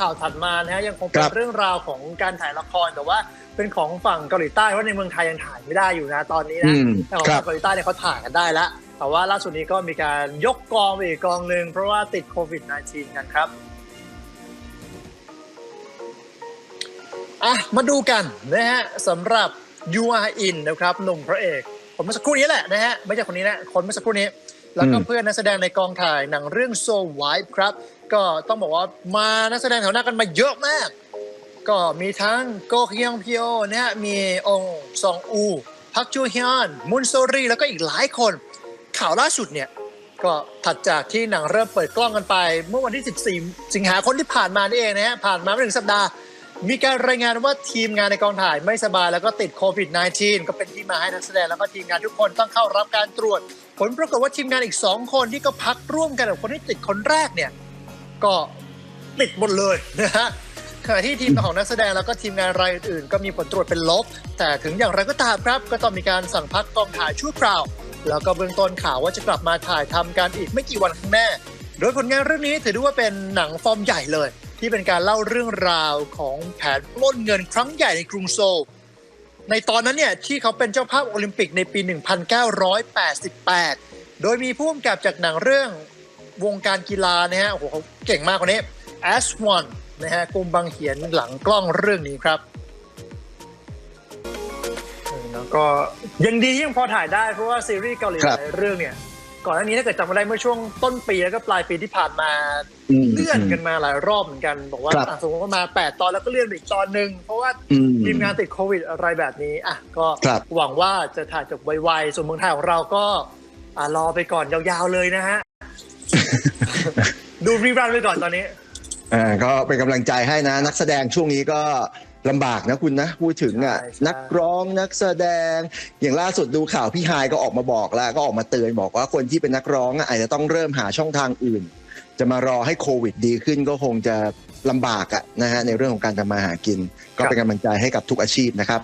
ข่าวถัดมานะฮะยังคงเป็ครันบ เรื่องราวของการถ่ายละครแต่ว่าเป็นของฝั่งเกาหลีใต้เพราะในเมืองไทยยังถ่ายไม่ได้อยู่นะตอนนี้อืนะมแต่ของครับฝั่งเกาหลีใต้เนี่ยเขาถ่ายกันได้แล้วแต่ว่าล่าสุดนี้ก็มีการยกกองไปอีกกองหนึ่งเพราะว่าติดโควิด -19 กันครับอะมาดูกันนะฮะสำหรับ You Are In นะครับหนุ่มพระเอกคนเมื่อสักครู่นี้แหละนะฮะไม่ใช่คนนี้นะคนเมื่อสักครู่นี้ แล้วก็อืม เพื่อนนักแสดงในกองถ่ายหนังเรื่อง So Vibe ครับ ก็ต้องบอกว่ามานักแสดงแถวหน้ากันมาเยอะมาก ก็มีทั้งโกฮยองพิโอนะฮะมีองซองอู พักจูฮยอน มุนโซรีแล้วก็อีกหลายคน ข่าวล่าสุดเนี่ย ก็ถัดจากที่หนังเริ่มเปิดกล้องกันไป เมื่อวันที่ 14 สิงหาคมที่ผ่านมานี่เองนะฮะผ่านมาไม่ถึงสัปดาห์มีการรายงานว่าทีมงานในกองถ่ายไม่สบายแล้วก็ติดโควิด -19 ก็เป็นที่มาให้นักแสดงแล้วก็ทีมงานทุกคนต้องเข้ารับการตรวจ ผลปรากฏว่าทีมงานอีก 2 คนที่ก็พักร่วมกันกับคนที่ติดคนแรกเนี่ย ก็ติดหมดเลยนะฮะขณะที่ทีมของนักแสดงแล้วก็ทีมงานรายอื่นก็มีผลตรวจเป็นลบ แต่ถึงอย่างไรก็ตามครับ ก็ต้องมีการสั่งพักกองถ่ายชั่วคราว แล้วก็เบื้องต้นข่าวว่าจะกลับมาถ่ายทำกันอีกไม่กี่วันข้างหน้า โดยผลงานเรื่องนี้ถือได้ว่าเป็นหนังฟอร์มใหญ่เลย ที่เป็นการเล่าเรื่องราวของแผนปล้นเงินครั้งใหญ่ในกรุงโซลในตอนนั้นเนี่ยที่เขาเป็นเจ้าภาพโอลิมปิกในปี 1988 โดยมีผู้กำกับจากหนังเรื่อง วงการกีฬานะฮะโอ้โหเขาเก่งมากคนนี้ a s One นะฮะกุมบังเหียนหลังกล้องเรื่องนี้ครับแล้วก็ยังดีที่ยังพอถ่ายได้เพราะว่าซีรีส์เกาหลีครับหลายเรื่องเนี่ย ก่อนหน้านี้ถ้าเกิดจำมาได้เมื่อช่วงต้นปีแล้วก็ปลายปีที่ผ่านมาอืมเลื่อนกันมาหลายรอบเหมือนกัน บอกว่าครับอะสมมติว่ามา 8 ตอนแล้วก็เลื่อนไปอีกตอนหนึ่งเพราะว่าอืมทีมงานติดโควิดอะไรแบบนี้อะก็ครับหวังว่าจะถ่ายจบไวๆส่วนเมืองไทยของเราก็อะรอไปก่อนยาวๆเลยนะฮะ ดูรีรันไปก่อนตอนนี้อ่าก็เป็นกำลังใจให้นะ นักแสดงช่วงนี้ก็ลำบากนะคุณนะพูดถึงอะใช่ใช่นักร้องนักแสดง อย่างล่าสุดดูข่าวพี่ฮายก็ออกมาบอกแล้ว ก็ออกมาเตือนบอกว่าคนที่เป็นนักร้องอะอาจจะต้องเริ่มหาช่องทางอื่น จะมารอให้โควิดดีขึ้นก็คงจะลำบากอะนะฮะในเรื่องของการทำมาหากิน ก็เป็นกำลังใจให้กับทุกอาชีพนะครับ